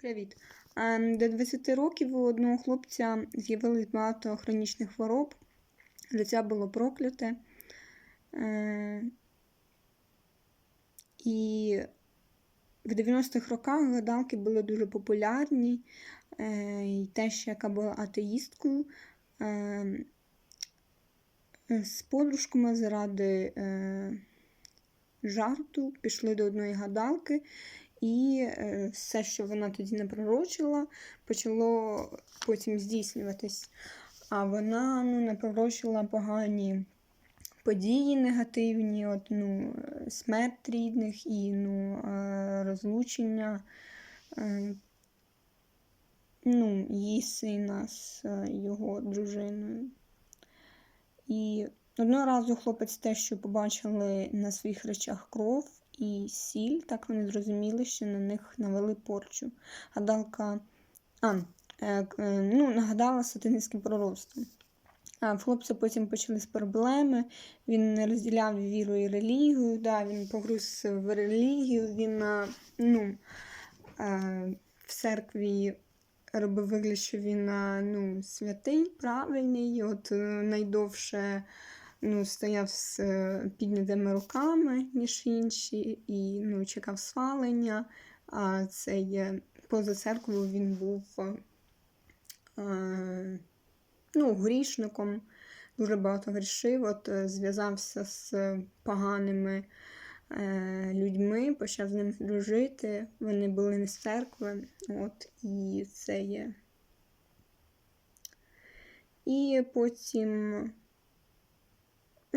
Привіт. До 20 років у одного хлопця з'явилось багато хронічних хвороб. Життя було прокляте. Е, І в 90-х роках гадалки були дуже популярні. Е, І теж, яка була атеїсткою, е, з подружками заради жарту пішли до одної гадалки. І е, все, що вона тоді не пророчила, почало потім здійснюватись. А вона ну, напророчила погані події негативні, от, ну, е, смерть рідних і ну, е, розлучення ну, її сина з його дружиною. І одного разу хлопець те, що побачили на своїх речах кров і сіль, так вони зрозуміли, що на них навели порчу. Гадалка а, е, е, ну, нагадала сатанинським пророцтвом. Хлопця потім почались проблеми, він не розділяв віру і релігію, да, він погруз в релігію, він ну, е, в церкві робив вигляд, що він ну, святий, правильний, от е, найдовше ну, стояв з е, піднятими руками, ніж інші, і ну, чекав свалення. А цей е, поза церквою він був е, ну, грішником, дуже багато грішив, от е, зв'язався з поганими е, людьми, почав з ними дружити. Вони були не з церкви. От, і це є. І потім.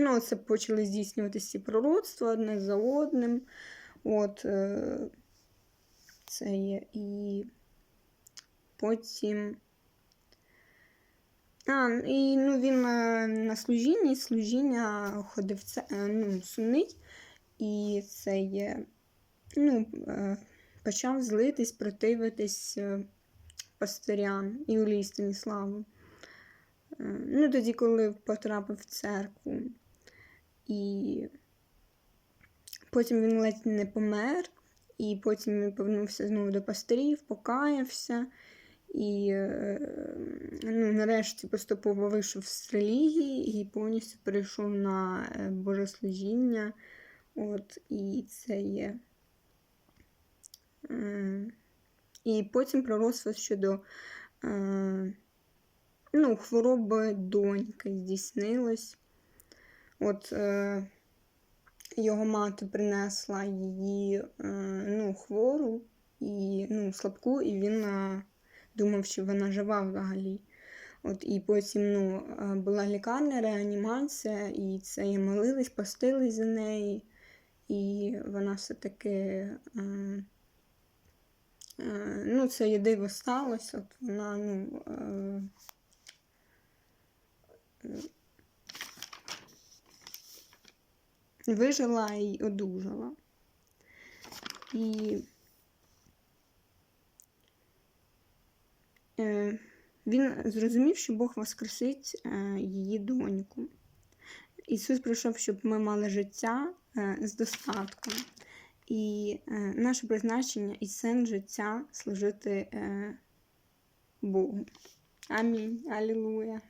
Ну, це почали здійснюватися ці пророцтва одне за одним. От е, це є і потім. А, і ну, він е, на служінні, служіння ходив це, е, ну, сумний, і це є, ну, почав злитись, противитись пастирям Юлії Станіславу. Ну, тоді, коли потрапив в церкву. І потім він ледь не помер, і потім він повернувся знову до пастирів, покаявся. І е, ну, нарешті поступово вийшов з релігії і повністю перейшов на е, богослужіння. От, і це є. Е, І потім пророцтво щодо ну, хвороби доньки здійснилось. От е, його мати принесла її е, ну, хвору і ну, слабку, і він е, думав, що вона жива взагалі. От, І потім ну, е, була лікарня, реанімація, і це і молились, постились за неї, і вона все-таки. Е, е, ну, це є диво сталося, от вона ну, е, вижила і одужала. І е, він зрозумів, що Бог воскресить е, її доньку. Ісус прийшов, щоб ми мали життя е, з достатком. І наше призначення і сен життя служити Богу. Амінь. Алілуя.